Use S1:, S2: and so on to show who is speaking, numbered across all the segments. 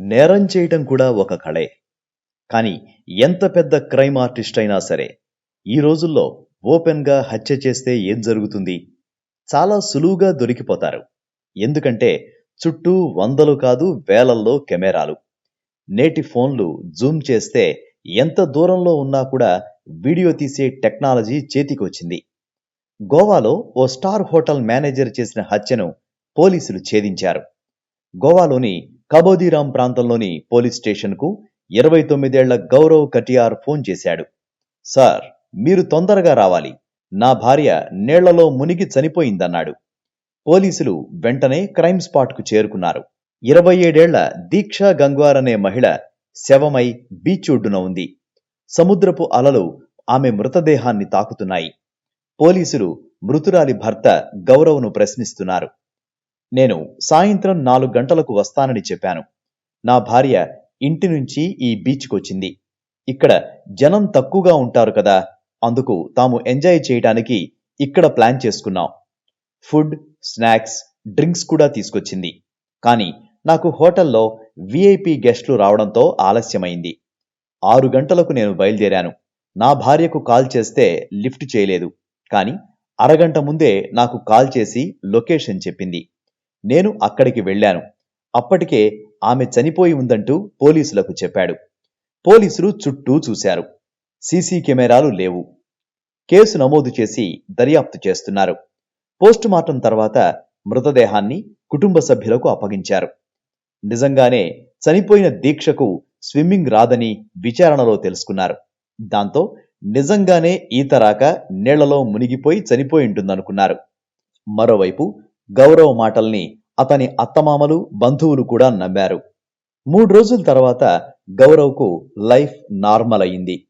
S1: నేరం చేయటం కూడా ఒక కళే. కానీ ఎంత పెద్ద క్రైమ్ ఆర్టిస్ట్ అయినా సరే ఈ రోజుల్లో ఓపెన్గా హత్య చేస్తే ఏం జరుగుతుంది? చాలా సులువుగా దొరికిపోతారు. ఎందుకంటే చుట్టూ వందలు కాదు వేలల్లో కెమెరాలు. నేటి ఫోన్లు జూమ్ చేస్తే ఎంత దూరంలో ఉన్నా కూడా వీడియో తీసే టెక్నాలజీ చేతికొచ్చింది. గోవాలో ఓ స్టార్ హోటల్ మేనేజర్ చేసిన హత్యను పోలీసులు ఛేదించారు. గోవాలోని కబోదిరాం ప్రాంతంలోని పోలీస్ స్టేషన్కు ఇరవై తొమ్మిదేళ్ళ గౌరవ్ కటియార్ ఫోన్ చేశాడు. సార్ మీరు తొందరగా రావాలి. నా భార్య నీళ్ళలో మునిగి చనిపోయిందన్నాడు. పోలీసులు వెంటనే క్రైమ్ స్పాట్కు చేరుకున్నారు. ఇరవై ఏడేళ్ళ దీక్షా గంగ్వార్ అనే మహిళ శవమై బీచ్ ఒడ్డున ఉంది. సముద్రపు అలలు ఆమె మృతదేహాన్ని తాకుతున్నాయి. పోలీసులు మృతురాలి భర్త గౌరవ్ను ప్రశ్నిస్తున్నారు. నేను సాయంత్రం నాలుగు గంటలకు వస్తానని చెప్పాను. నా భార్య ఇంటి నుంచి ఈ బీచ్కొచ్చింది ఇక్కడ జనం తక్కువగా ఉంటారు కదా అందుకు తాము ఎంజాయ్ చేయడానికి ఇక్కడ ప్లాన్ చేసుకున్నాం. ఫుడ్ స్నాక్స్ డ్రింక్స్ కూడా తీసుకొచ్చింది. కానీ నాకు హోటల్లో విఐపి గెస్ట్లు రావడంతో ఆలస్యమైంది. ఆరు గంటలకు నేను బయలుదేరాను. నా భార్యకు కాల్ చేస్తే లిఫ్ట్ చేయలేదు. కానీ అరగంట ముందే నాకు కాల్ చేసి లొకేషన్ చెప్పింది. నేను అక్కడికి వెళ్ళాను. అప్పటికే ఆమె చనిపోయి ఉందంటూ పోలీసులకు చెప్పాడు. పోలీసులు చుట్టూ చూశారు. సీసీ కెమెరాలు లేవు. కేసు నమోదు చేసి దర్యాప్తు చేస్తున్నారు. పోస్టుమార్టం తర్వాత మృతదేహాన్ని కుటుంబ సభ్యులకు అప్పగించారు. నిజంగానే చనిపోయిన దీక్షకు స్విమ్మింగ్ రాదని విచారణలో తెలుసుకున్నారు. దాంతో నిజంగానే ఈత రాక నీళ్ళలో మునిగిపోయి చనిపోయి ఉంటుందనుకున్నారు. మరోవైపు గౌరవ్ మాటల్ని అతని అత్తమామలు బంధువులు కూడా నమ్మారు. మూడు రోజుల తర్వాత గౌరవ్కు లైఫ్ నార్మల్ అయింది.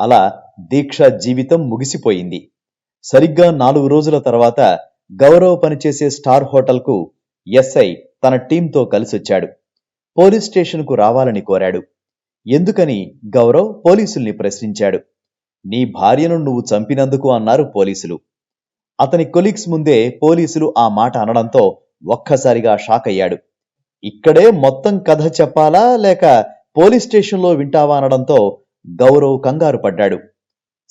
S1: అలా దీక్ష జీవితం ముగిసిపోయింది. సరిగ్గా నాలుగు రోజుల తర్వాత గౌరవ్ పనిచేసే స్టార్ హోటల్కు ఎస్ఐ తన టీంతో కలిసొచ్చాడు. పోలీస్ స్టేషన్కు రావాలని కోరాడు. ఎందుకని గౌరవ్ పోలీసుల్ని ప్రశ్నించాడు. నీ భార్యను నువ్వు చంపినందుకు అన్నారు పోలీసులు. అతని కొలీగ్స్ ముందే పోలీసులు ఆ మాట అనడంతో ఒక్కసారిగా షాక్ అయ్యాడు. ఇక్కడే మొత్తం కథ చెప్పాలా లేక పోలీస్ స్టేషన్లో వింటావా అనడంతో గౌరవ్ కంగారు పడ్డాడు.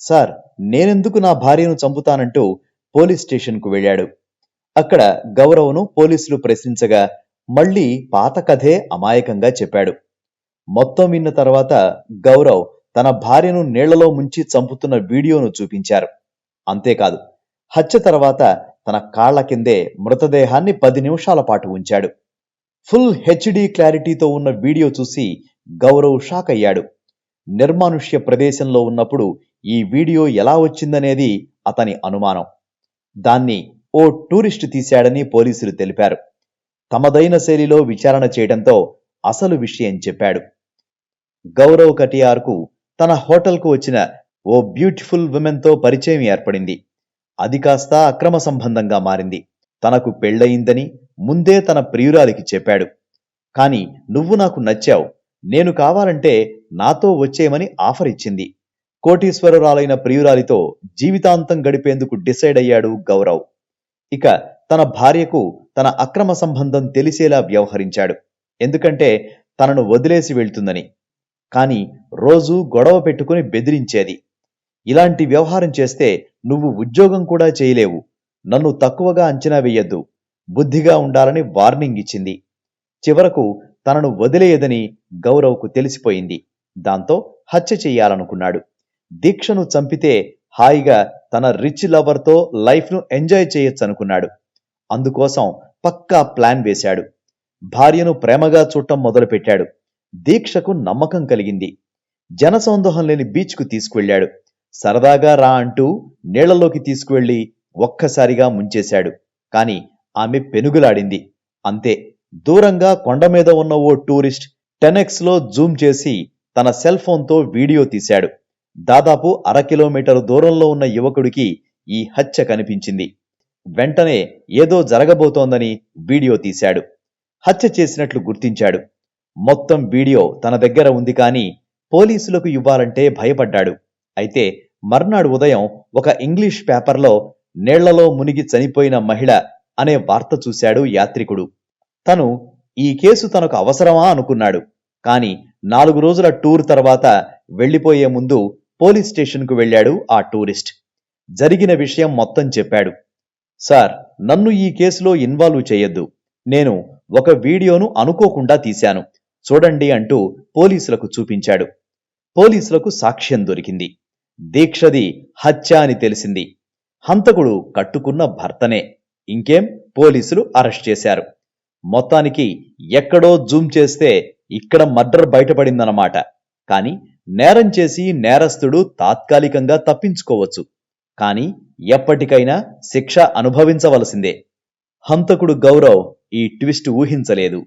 S1: సార్ నేనెందుకు నా భార్యను చంపుతానంటూ పోలీస్ స్టేషన్కు వెళ్ళాడు. అక్కడ గౌరవ్ను పోలీసులు ప్రశ్నించగా మళ్ళీ పాత కథే అమాయకంగా చెప్పాడు. మొత్తం విన్న తర్వాత గౌరవ్ తన భార్యను నీళ్ళలో ముంచి చంపుతున్న వీడియోను చూపించారు. అంతేకాదు హత్య తర్వాత తన కాళ్ళ కిందే మృతదేహాన్ని పది నిమిషాల పాటు ఉంచాడు. ఫుల్ హెచ్డి క్లారిటీతో ఉన్న వీడియో చూసి గౌరవ్ షాక్ అయ్యాడు. నిర్మానుష్య ప్రదేశంలో ఉన్నప్పుడు ఈ వీడియో ఎలా వచ్చిందనేది అతని అనుమానం. దాన్ని ఓ టూరిస్ట్ తీశాడని పోలీసులు తెలిపారు. తమదైన శైలిలో విచారణ చేయడంతో అసలు విషయం చెప్పాడు. గౌరవ్ కటియార్కు తన హోటల్కు వచ్చిన ఓ బ్యూటిఫుల్తో పరిచయం ఏర్పడింది. అది కాస్త అక్రమ సంబంధంగా మారింది. తనకు పెళ్ళయిందని ముందే తన ప్రియురాలికి చెప్పాడు. కాని నువ్వు నాకు నచ్చావు. నేను కావాలంటే నాతో వచ్చేయమని ఆఫర్ ఇచ్చింది కోటీశ్వరురాలైన ప్రియురాలితో జీవితాంతం గడిపేందుకు డిసైడ్ అయ్యాడు గౌరవ్. ఇక తన భార్యకు తన అక్రమ సంబంధం తెలిసేలా వ్యవహరించాడు. ఎందుకంటే తనను వదిలేసి వెళ్తుందని. కాని రోజూ గొడవ పెట్టుకుని బెదిరించేది. ఇలాంటి వ్యవహారం చేస్తే నువ్వు ఉద్యోగం కూడా చేయలేవు. నన్ను తక్కువగా అంచనా వేయొద్దు. బుద్ధిగా ఉండాలని వార్నింగ్ ఇచ్చింది. చివరకు తనను వదిలేయదని గౌరవ్కు తెలిసిపోయింది. దాంతో హత్య చెయ్యాలనుకున్నాడు దీక్షను చంపితే హాయిగా తన రిచ్ లవర్తో లైఫ్ను ఎంజాయ్ చేయొచ్చనుకున్నాడు. అందుకోసం పక్కా ప్లాన్ వేశాడు. భార్యను ప్రేమగా చూడటం మొదలుపెట్టాడు. దీక్షకు నమ్మకం కలిగింది. జనసందోహం లేని బీచ్కు తీసుకువెళ్ళాడు సరదాగా రా అంటూ నీళ్ళలోకి తీసుకువెళ్ళి ఒక్కసారిగా ముంచేశాడు. కాని ఆమె పెనుగులాడింది. అంతే దూరంగా కొండ మీద ఉన్న ఓ టూరిస్ట్ టెనెక్స్లో జూమ్ చేసి తన సెల్ ఫోన్తో వీడియో తీశాడు. దాదాపు అర కిలోమీటర్ దూరంలో ఉన్న యువకుడికి ఈ హత్య కనిపించింది. వెంటనే ఏదో జరగబోతోందని వీడియో తీశాడు. హత్య చేసినట్లు గుర్తించాడు. మొత్తం వీడియో తన దగ్గర ఉంది కానీ పోలీసులకు ఇవ్వాలంటే భయపడ్డాడు. అయితే మర్నాడు ఉదయం ఒక ఇంగ్లీష్ పేపర్లో నీళ్ళలో మునిగి చనిపోయిన మహిళ అనే వార్త చూశాడు యాత్రికుడు. తను ఈ కేసు తనకు అవసరమా అనుకున్నాడు. కాని నాలుగు రోజుల టూర్ తర్వాత వెళ్ళిపోయే ముందు పోలీస్ స్టేషన్కు వెళ్ళాడు ఆ టూరిస్ట్. జరిగిన విషయం మొత్తం చెప్పాడు. సార్ నన్ను ఈ కేసులో ఇన్వాల్వ్ చేయొద్దు. నేను ఒక వీడియోను అనుకోకుండా తీశాను. చూడండి అంటూ పోలీసులకు చూపించాడు. పోలీసులకు సాక్ష్యం దొరికింది. దీక్షది హత్య అని తెలిసింది. హంతకుడు కట్టుకున్న భర్తనే. ఇంకేం? పోలీసులు అరెస్ట్ చేశారు. మొత్తానికి ఎక్కడో జూమ్ చేస్తే ఇక్కడ మర్డర్ బయటపడిందన్నమాట. కానీ నేరం చేసి నేరస్తుడు తాత్కాలికంగా తప్పించుకోవచ్చు. కానీ ఎప్పటికైనా శిక్ష అనుభవించవలసిందే. హంతకుడు గౌరవ్ ఈ ట్విస్ట్ ఊహించలేదు.